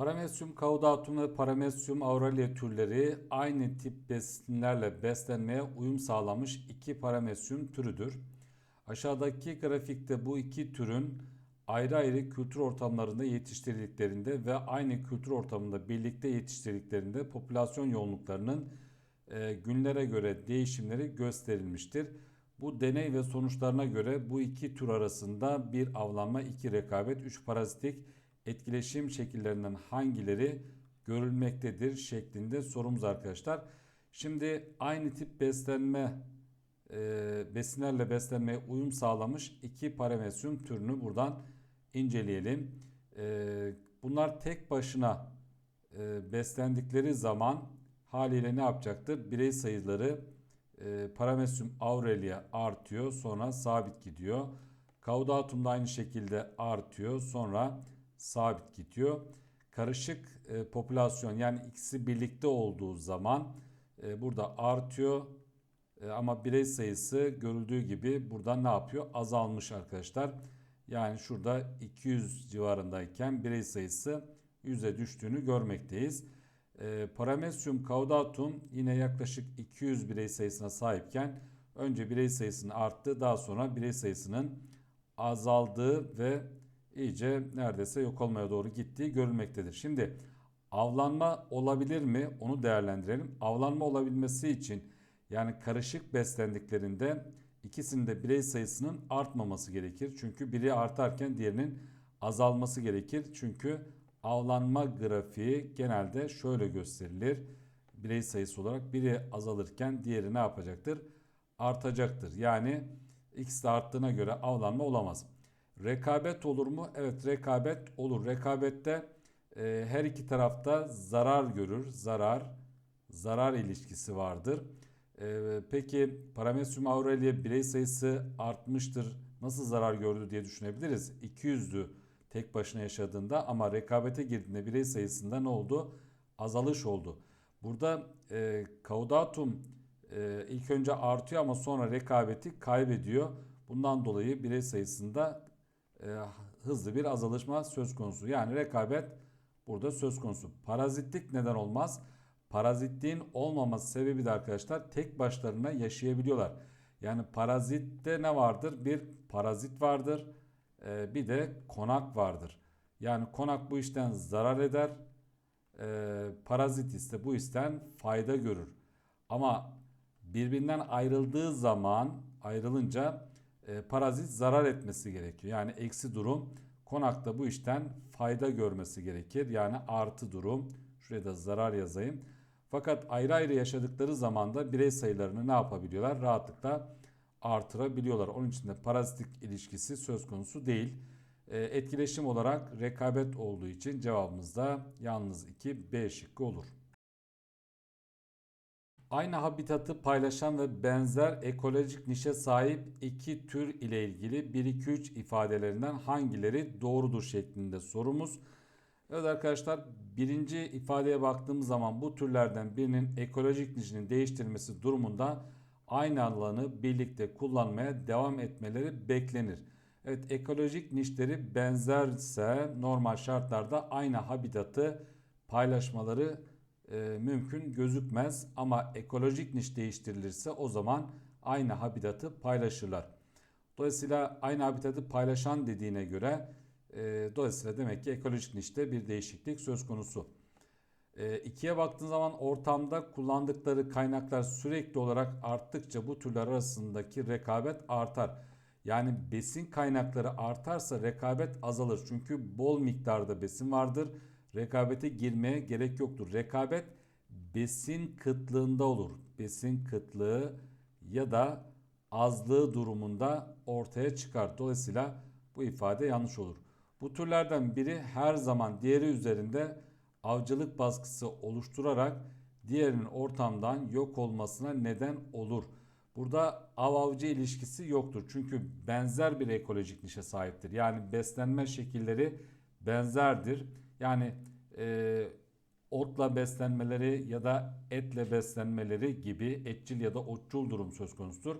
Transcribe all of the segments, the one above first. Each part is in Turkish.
Paramesyum caudatum ve Paramesyum auralia türleri aynı tip besinlerle beslenmeye uyum sağlamış iki paramesyum türüdür. Aşağıdaki grafikte bu iki türün ayrı ayrı kültür ortamlarında yetiştirildiklerinde ve aynı kültür ortamında birlikte yetiştirdiklerinde popülasyon yoğunluklarının e, günlere göre değişimleri gösterilmiştir. Bu deney ve sonuçlarına göre bu iki tür arasında bir avlanma, iki rekabet, üç parazitik etkileşim şekillerinden hangileri görülmektedir şeklinde sorumuz arkadaşlar. Şimdi aynı tip beslenme e, besinlerle beslenmeye uyum sağlamış iki paramesyum türünü buradan inceleyelim. E, bunlar tek başına e, beslendikleri zaman haliyle ne yapacaktır? Birey sayıları e, paramesyum aurelia artıyor sonra sabit gidiyor. Caudatum da aynı şekilde artıyor sonra sabit gidiyor. Karışık e, popülasyon yani ikisi birlikte olduğu zaman e, burada artıyor e, ama birey sayısı görüldüğü gibi burada ne yapıyor? Azalmış arkadaşlar. Yani şurada 200 civarındayken birey sayısı 100'e düştüğünü görmekteyiz. E, Paramesyum caudatum yine yaklaşık 200 birey sayısına sahipken önce birey sayısının arttı daha sonra birey sayısının azaldığı ve iyice neredeyse yok olmaya doğru gittiği görülmektedir. Şimdi avlanma olabilir mi onu değerlendirelim. Avlanma olabilmesi için yani karışık beslendiklerinde ikisinde birey sayısının artmaması gerekir. Çünkü biri artarken diğerinin azalması gerekir. Çünkü avlanma grafiği genelde şöyle gösterilir. Birey sayısı olarak biri azalırken diğeri ne yapacaktır? Artacaktır. Yani ikisi de arttığına göre avlanma olamaz. Rekabet olur mu? Evet rekabet olur. Rekabette e, her iki tarafta zarar görür. Zarar, zarar ilişkisi vardır. E, peki Paramesyum aurelia birey sayısı artmıştır. Nasıl zarar gördü diye düşünebiliriz. 200'dü tek başına yaşadığında ama rekabete girdiğinde birey sayısında ne oldu? Azalış oldu. Burada e, caudatum e, ilk önce artıyor ama sonra rekabeti kaybediyor. Bundan dolayı birey sayısında e, hızlı bir azalışma söz konusu. Yani rekabet burada söz konusu. Parazitlik neden olmaz? Parazitliğin olmaması sebebi de arkadaşlar tek başlarına yaşayabiliyorlar. Yani parazitte ne vardır? Bir parazit vardır. E, bir de konak vardır. Yani konak bu işten zarar eder. E, parazit ise bu işten fayda görür. Ama birbirinden ayrıldığı zaman ayrılınca e, parazit zarar etmesi gerekiyor. Yani eksi durum konakta bu işten fayda görmesi gerekir. Yani artı durum. Şuraya da zarar yazayım. Fakat ayrı ayrı yaşadıkları zaman da birey sayılarını ne yapabiliyorlar? Rahatlıkla artırabiliyorlar. Onun için de parazitik ilişkisi söz konusu değil. E, etkileşim olarak rekabet olduğu için cevabımız da yalnız 2 B şıkkı olur. Aynı habitatı paylaşan ve benzer ekolojik nişe sahip iki tür ile ilgili 1-2-3 ifadelerinden hangileri doğrudur şeklinde sorumuz. Evet arkadaşlar birinci ifadeye baktığımız zaman bu türlerden birinin ekolojik nişinin değiştirilmesi durumunda aynı alanı birlikte kullanmaya devam etmeleri beklenir. Evet ekolojik nişleri benzerse normal şartlarda aynı habitatı paylaşmaları mümkün gözükmez ama ekolojik niş değiştirilirse o zaman aynı habitatı paylaşırlar. Dolayısıyla aynı habitatı paylaşan dediğine göre e, dolayısıyla demek ki ekolojik nişte bir değişiklik söz konusu. E, ikiye baktığın zaman ortamda kullandıkları kaynaklar sürekli olarak arttıkça bu türler arasındaki rekabet artar. Yani besin kaynakları artarsa rekabet azalır. Çünkü bol miktarda besin vardır rekabete girmeye gerek yoktur. Rekabet besin kıtlığında olur. Besin kıtlığı ya da azlığı durumunda ortaya çıkar. Dolayısıyla bu ifade yanlış olur. Bu türlerden biri her zaman diğeri üzerinde avcılık baskısı oluşturarak diğerinin ortamdan yok olmasına neden olur. Burada av avcı ilişkisi yoktur. Çünkü benzer bir ekolojik nişe sahiptir. Yani beslenme şekilleri benzerdir. Yani e, otla beslenmeleri ya da etle beslenmeleri gibi etçil ya da otçul durum söz konusudur.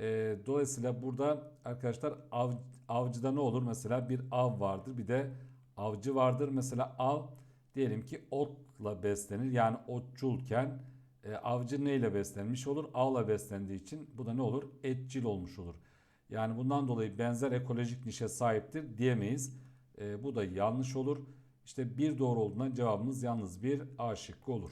E, dolayısıyla burada arkadaşlar av, avcıda ne olur? Mesela bir av vardır bir de avcı vardır. Mesela av diyelim ki otla beslenir yani otçulken e, avcı neyle beslenmiş olur? Avla beslendiği için bu da ne olur? Etçil olmuş olur. Yani bundan dolayı benzer ekolojik nişe sahiptir diyemeyiz. E, bu da yanlış olur. İşte bir doğru olduğundan cevabımız yalnız bir A şıkkı olur.